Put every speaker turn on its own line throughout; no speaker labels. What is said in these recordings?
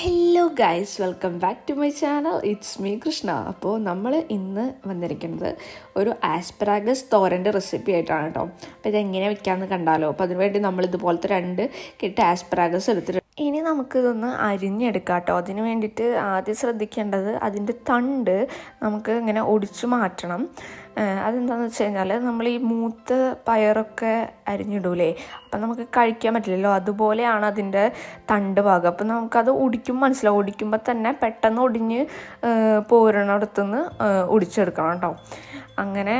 Hello guys welcome back to my channel it's me Krishna അപ്പോൾ നമ്മൾ ഇന്ന് വന്നിരിക്കുന്നത് ഒരു ആസ്പ്രാഗസ് തോരന്റെ റെസിപ്പി ആയിട്ടാണ് കേട്ടോ. അപ്പോൾ ഇതെങ്ങനെ വെക്കാമെന്ന് കണ്ടാലോ? അപ്പോൾ അതിനുവേണ്ടി നമ്മൾ ഇതുപോലത്തെ രണ്ട് കെട്ട് ആസ്പ്രാഗസ് എടുത്തിട്ട് ഇനി നമുക്കിതൊന്ന് അരിഞ്ഞെടുക്കാം കേട്ടോ. അതിന് വേണ്ടിയിട്ട് ആദ്യം ശ്രദ്ധിക്കേണ്ടത് അതിന്റെ തണ്ട് നമുക്ക് ഇങ്ങനെ ഒടിച്ചു മാറ്റണം. അതെന്താണെന്ന് വെച്ച് കഴിഞ്ഞാൽ നമ്മൾ ഈ മൂത്ത് പയറൊക്കെ അരിഞ്ഞിടൂലേ? അപ്പം നമുക്ക് കഴിക്കാൻ പറ്റില്ലല്ലോ? അതുപോലെയാണ് അതിന്റെ തണ്ട് ഭാഗം. അപ്പം നമുക്കത് ഒടിക്കുമ്പോൾ മനസ്സിലാവും. ഒടിക്കുമ്പോൾ തന്നെ പെട്ടെന്ന് ഒടിഞ്ഞ് പോരണടത്തുനിന്ന് ഒടിച്ചെടുക്കണം കേട്ടോ. അങ്ങനെ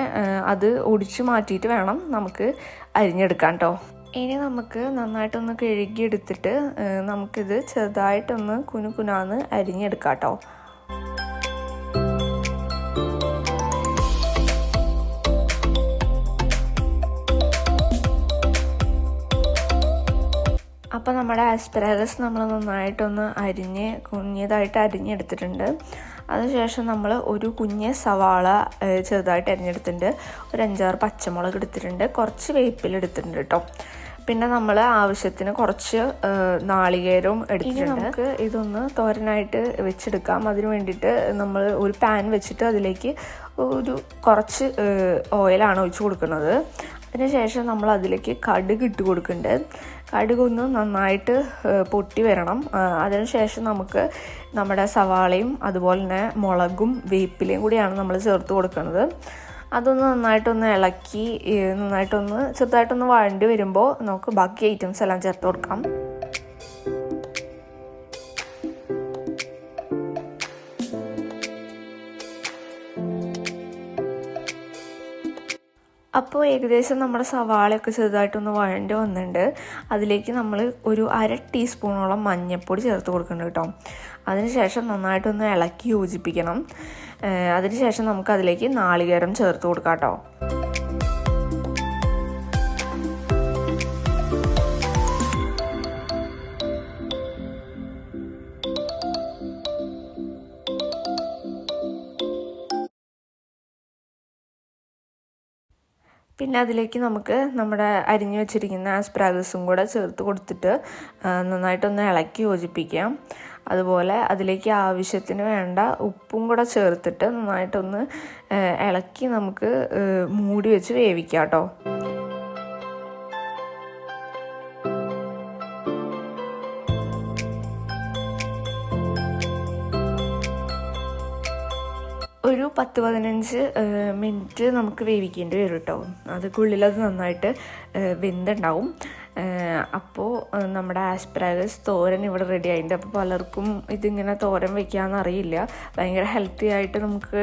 അത് ഒടിച്ച് മാറ്റിയിട്ട് വേണം നമുക്ക് അരിഞ്ഞെടുക്കാൻ കേട്ടോ. ഇനി നമുക്ക് നന്നായിട്ടൊന്ന് കഴുകിയെടുത്തിട്ട് നമുക്കിത് ചെറുതായിട്ടൊന്ന് കുനു കുനാന്ന് അരിഞ്ഞെടുക്കാം കേട്ടോ. നമ്മുടെ ആസ്പെറാഗസ് നമ്മൾ നന്നായിട്ടൊന്ന് അരിഞ്ഞ് കുഞ്ഞതായിട്ട് അരിഞ്ഞെടുത്തിട്ടുണ്ട്. അതിനുശേഷം നമ്മൾ ഒരു കുഞ്ഞ് സവാള ചെറുതായിട്ട് അരിഞ്ഞെടുത്തിട്ടുണ്ട്. ഒരു അഞ്ചാറ് പച്ചമുളക് എടുത്തിട്ടുണ്ട്. കുറച്ച് വേപ്പിൽ എടുത്തിട്ടുണ്ട് കേട്ടോ. പിന്നെ നമ്മൾ ആവശ്യത്തിന് കുറച്ച് നാളികേരവും എടുത്തിട്ടുണ്ട്. നമുക്ക് ഇതൊന്ന് തോരനായിട്ട് വെച്ചെടുക്കാം. അതിന് വേണ്ടിയിട്ട് നമ്മൾ ഒരു പാൻ വെച്ചിട്ട് അതിലേക്ക് ഒരു കുറച്ച് ഓയിലാണ് ഒഴിച്ച് കൊടുക്കുന്നത്. അതിനുശേഷം നമ്മൾ അതിലേക്ക് കടുക് ഇട്ട് കൊടുക്കുന്നുണ്ട്. കടുക് ഒന്ന് നന്നായിട്ട് പൊട്ടി വരണം. അതിനുശേഷം നമുക്ക് നമ്മുടെ സവാളയും അതുപോലെ തന്നെ മുളകും വേപ്പിലയും കൂടിയാണ് നമ്മൾ ചേർത്ത് കൊടുക്കുന്നത്. അതൊന്ന് നന്നായിട്ടൊന്ന് ഇളക്കി നന്നായിട്ടൊന്ന് ചെറുതായിട്ടൊന്ന് വഴണ്ടി വരുമ്പോൾ നമുക്ക് ബാക്കി ഐറ്റംസ് എല്ലാം ചേർത്ത് കൊടുക്കാം. അപ്പോൾ ഏകദേശം നമ്മുടെ സവാളയൊക്കെ ചെറുതായിട്ടൊന്ന് വഴണ്ടി വന്നിട്ടുണ്ട് അതിലേക്ക് നമ്മൾ ഒരു അര ടീസ്പൂണോളം മഞ്ഞൾപ്പൊടി ചേർത്ത് കൊടുക്കുന്നുണ്ട് കേട്ടോ. അതിനുശേഷം നന്നായിട്ടൊന്ന് ഇളക്കി യോജിപ്പിക്കണം. അതിനുശേഷം നമുക്ക് അതിലേക്ക് നാളികേരം ചേർത്ത് കൊടുക്കാം കേട്ടോ. പിന്നെ അതിലേക്ക് നമുക്ക് നമ്മുടെ അരിഞ്ഞു വെച്ചിരിക്കുന്ന ആസ്പ്രാഗസും കൂടെ ചേർത്ത് കൊടുത്തിട്ട് നന്നായിട്ടൊന്ന് ഇളക്കി യോജിപ്പിക്കാം. അതുപോലെ അതിലേക്ക് ആവശ്യത്തിന് വേണ്ട ഉപ്പും കൂടെ ചേർത്തിട്ട് നന്നായിട്ടൊന്ന് ഇളക്കി നമുക്ക് മൂടി വെച്ച് വേവിക്കാം കേട്ടോ. ഒരു പത്ത് പതിനഞ്ച് മിനിറ്റ് നമുക്ക് വേവിക്കേണ്ടി വരും കേട്ടോ അതുക്കുള്ളിൽ അത് നന്നായിട്ട് വെന്തുണ്ടാവും അപ്പോൾ നമ്മുടെ ആസ്പ്രാഗസ് തോരൻ ഇവിടെ റെഡി ആയിട്ടുണ്ട്. അപ്പോൾ പലർക്കും ഇതിങ്ങനെ തോരൻ വെക്കാമെന്ന് അറിയില്ല. ഭയങ്കര ഹെൽത്തി ആയിട്ട് നമുക്ക്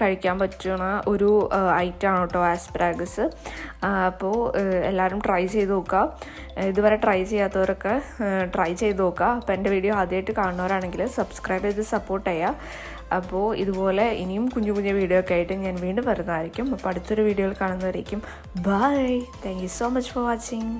കഴിക്കാൻ പറ്റുന്ന ഒരു ഐറ്റമാണ് കേട്ടോ ആസ്പ്രാഗസ്. അപ്പോൾ എല്ലാവരും ട്രൈ ചെയ്ത് നോക്കുക. ഇതുവരെ ട്രൈ ചെയ്യാത്തവരൊക്കെ ട്രൈ ചെയ്ത് നോക്കുക. അപ്പോൾ എന്റെ വീഡിയോ ആദ്യമായിട്ട് കാണുന്നവരാണെങ്കിൽ സബ്സ്ക്രൈബ് ചെയ്ത് സപ്പോർട്ട് ചെയ്യുക. അപ്പോൾ ഇതുപോലെ ഇനിയും കുഞ്ഞു കുഞ്ഞു വീഡിയോ ഒക്കെ ആയിട്ട് ഞാൻ വീണ്ടും വരുന്നതായിരിക്കും. അപ്പോൾ അടുത്തൊരു വീഡിയോയിൽ കാണുന്നതായിരിക്കും bye thank you so much for watching